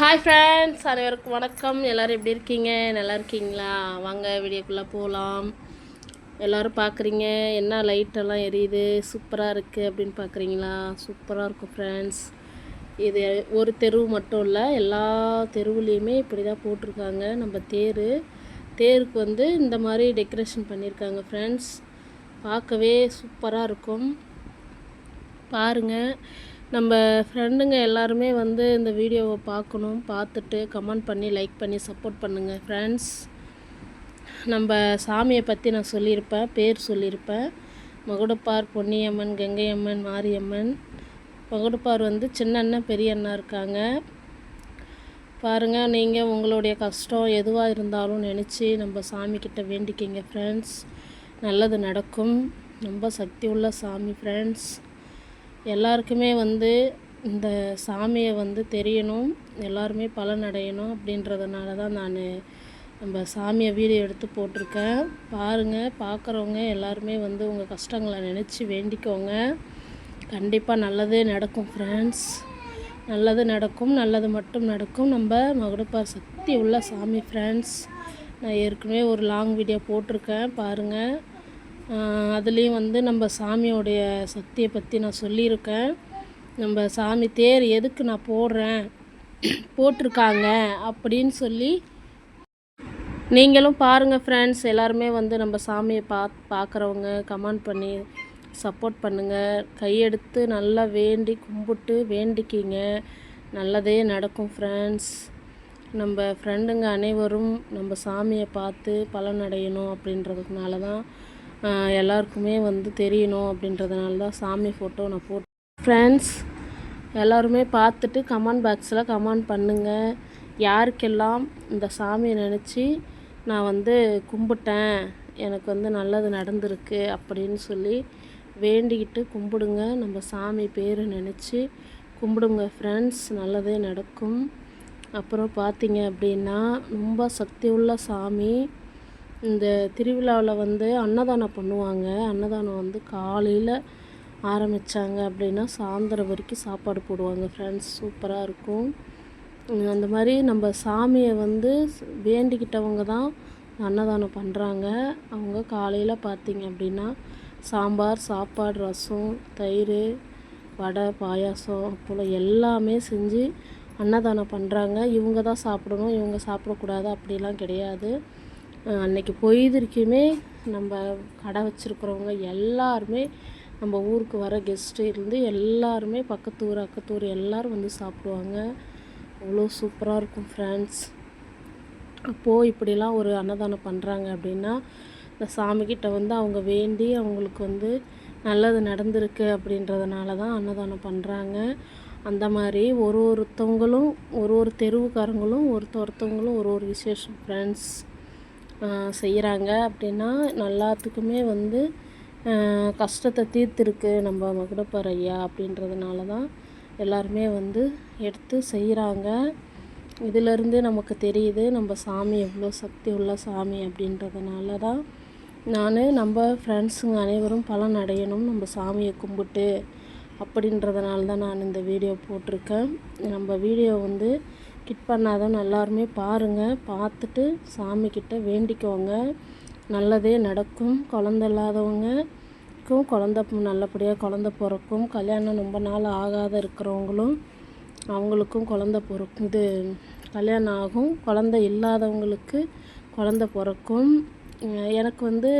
Hi friends அனைவருக்கும் வணக்கம். எல்லோரும் எப்படி இருக்கீங்க? நல்லா இருக்கீங்களா? வாங்க வீடியோக்குள்ளே போகலாம் எல்லோரும் பார்க்குறீங்க என்ன லைட்டெல்லாம் எரியுது? சூப்பராக இருக்குது அப்படின்னு பார்க்குறீங்களா சூப்பராக இருக்கும் ஃப்ரெண்ட்ஸ் இது ஒரு தெருவு மட்டும் இல்லை எல்லா தெருவுலேயுமே இப்படி தான் போட்டிருக்காங்க. நம்ம தேர். தேருக்கு வந்து இந்த மாதிரி டெக்கரேஷன் பண்ணியிருக்காங்க ஃப்ரெண்ட்ஸ் பார்க்கவே சூப்பராக இருக்கும். பாருங்கள் நம்ம ஃப்ரெண்டுங்க எல்லாருமே வந்து இந்த வீடியோவை பார்க்கணும் பார்த்துட்டு கமெண்ட் பண்ணி லைக் பண்ணி சப்போர்ட் பண்ணுங்கள் ஃப்ரெண்ட்ஸ் நம்ம சாமியை பற்றி நான் சொல்லியிருப்பேன் பேர் சொல்லியிருப்பேன். மகுடப்பார் பொன்னியம்மன் கங்கையம்மன் மாரியம்மன். மகுடப்பார் வந்து சின்ன அண்ணன் பெரிய அண்ணா இருக்காங்க. பாருங்கள் நீங்கள் உங்களுடைய கஷ்டம் எதுவாக இருந்தாலும் நினச்சி நம்ம சாமிக்கிட்ட வேண்டிக்கிங்க ஃப்ரெண்ட்ஸ் நல்லது நடக்கும். ரொம்ப சக்தி உள்ள சாமி ஃப்ரெண்ட்ஸ் எல்லாருக்குமே வந்து இந்த சாமியை வந்து தெரியணும் எல்லாருமே பலனடையணும் அப்படின்றதுனால தான் நான் நம்ம சாமியை வீடியோ எடுத்து போட்டிருக்கேன். பாருங்கள் பார்க்குறவங்க எல்லாருமே வந்து உங்கள் கஷ்டங்களை நினச்சி வேண்டிக்கோங்க. கண்டிப்பாக நல்லதே நடக்கும் ஃப்ரெண்ட்ஸ் நல்லது நடக்கும் நல்லது மட்டும் நடக்கும். நம்ம மகுடப்பார் சக்தி உள்ள சாமி ஃப்ரெண்ட்ஸ் நான் ஏற்கனவே ஒரு லாங் வீடியோ போட்டிருக்கேன். பாருங்கள் அதுலேயும் வந்து நம்ம சாமியோடைய சக்தியை பற்றி நான் சொல்லியிருக்கேன். நம்ம சாமி தேர் எதுக்கு நான் போடுறேன்? போட்டிருக்காங்க அப்படின்னு சொல்லி நீங்களும் பாருங்கள் ஃப்ரெண்ட்ஸ் எல்லாருமே வந்து நம்ம சாமியை பா பார்க்குறவங்க கமெண்ட் பண்ணி சப்போர்ட் பண்ணுங்கள் கையெடுத்து நல்லா வேண்டி கும்பிட்டு வேண்டிக்கிங்க. நல்லதே நடக்கும் ஃப்ரெண்ட்ஸ் நம்ம ஃப்ரெண்டுங்க அனைவரும் நம்ம சாமியை பார்த்து பலனடையணும் அப்படின்றதுனால தான் எல்லாருக்குமே வந்து தெரியணும் அப்படின்றதுனால தான் சாமி ஃபோட்டோ நான் போட்டு ஃப்ரெண்ட்ஸ் எல்லோருமே பார்த்துட்டு கமெண்ட் பாக்ஸில் கமெண்ட் பண்ணுங்கள் யாருக்கெல்லாம் இந்த சாமியை நினச்சி நான் வந்து கும்பிட்டேன் எனக்கு வந்து நல்லது நடந்திருக்கு அப்படின்னு சொல்லி வேண்டிக்கிட்டு கும்பிடுங்க. நம்ம சாமி பேரை நினச்சி கும்பிடுங்க ஃப்ரெண்ட்ஸ் நல்லதே நடக்கும். அப்புறம் பார்த்தீங்க அப்படின்னா ரொம்ப சக்தி உள்ள சாமி. இந்த திருவிழாவில் வந்து அன்னதானம் பண்ணுவாங்க. அன்னதானம் வந்து காலையில் ஆரம்பித்தாங்க அப்படின்னா சாயந்தரம் வரைக்கும் சாப்பாடு போடுவாங்க. ஃப்ரெண்ட்ஸ் சூப்பராக இருக்கும். அந்த மாதிரி நம்ம சாமியை வந்து வேண்டிக்கிட்டவங்க தான் அன்னதானம் பண்ணுறாங்க அவங்க காலையில் பார்த்திங்க அப்படின்னா சாம்பார் சாப்பாடு ரசம் தயிர் வடை பாயாசம் போல் எல்லாமே செஞ்சு அன்னதானம் பண்ணுறாங்க இவங்க தான் சாப்பிடணும் இவங்க சாப்பிடக்கூடாது அப்படிலாம் கிடையாது. அன்னைக்கு பொய்திருக்குமே நம்ம கடை வச்சுருக்குறவங்க எல்லாருமே நம்ம ஊருக்கு வர கெஸ்ட்டு இருந்து எல்லாருமே பக்கத்து ஊர் அக்கத்து ஊர் எல்லோரும் வந்து சாப்பிடுவாங்க. அவ்வளோ சூப்பராக இருக்கும் ஃப்ரெண்ட்ஸ் அப்போது இப்படிலாம் ஒரு அன்னதானம் பண்ணுறாங்க அப்படின்னா இந்த சாமிக்கிட்ட வந்து அவங்க வேண்டி அவங்களுக்கு வந்து நல்லது நடந்திருக்கு அப்படின்றதுனால தான் அன்னதானம் பண்ணுறாங்க அந்த மாதிரி ஒரு ஒருத்தவங்களும் ஒரு ஒரு தெருவுக்காரங்களும் ஒருத்த ஒருத்தவங்களும் ஒரு ஒரு விசேஷம் ஃப்ரெண்ட்ஸ் செய்கிறாங்க அப்படின்னா எல்லாத்துக்குமே வந்து கஷ்டத்தை தீர்த்துருக்கு நம்ம மகுடப்பர் ஐயா அப்படின்றதுனால தான் எல்லாருமே வந்து எடுத்து செய்கிறாங்க இதிலேருந்து நமக்கு தெரியுது நம்ம சாமி எவ்வளோ சக்தி உள்ள சாமி அப்படின்றதுனால தான் நான் நம்ம ஃப்ரெண்ட்ஸுங்க அனைவரும் பலன் அடையணும் நம்ம சாமியை கும்பிட்டு அப்படின்றதுனால தான் நான் இந்த வீடியோ போட்டிருக்கேன். நம்ம வீடியோ வந்து கிட் பண்ணாதான் எல்லாருமே பாருங்கள் பார்த்துட்டு சாமிக்கிட்ட வேண்டிக்கோங்க. நல்லதே நடக்கும். குழந்த இல்லாதவங்களுக்கும் குழந்த நல்லபடியாக குழந்த பிறக்கும். கல்யாணம் ரொம்ப நாள் ஆகாத இருக்கிறவங்களும் அவங்களுக்கும் குழந்த பிறக்கும். இது கல்யாணம் ஆகும். குழந்த இல்லாதவங்களுக்கு குழந்த பிறக்கும். எனக்கு வந்து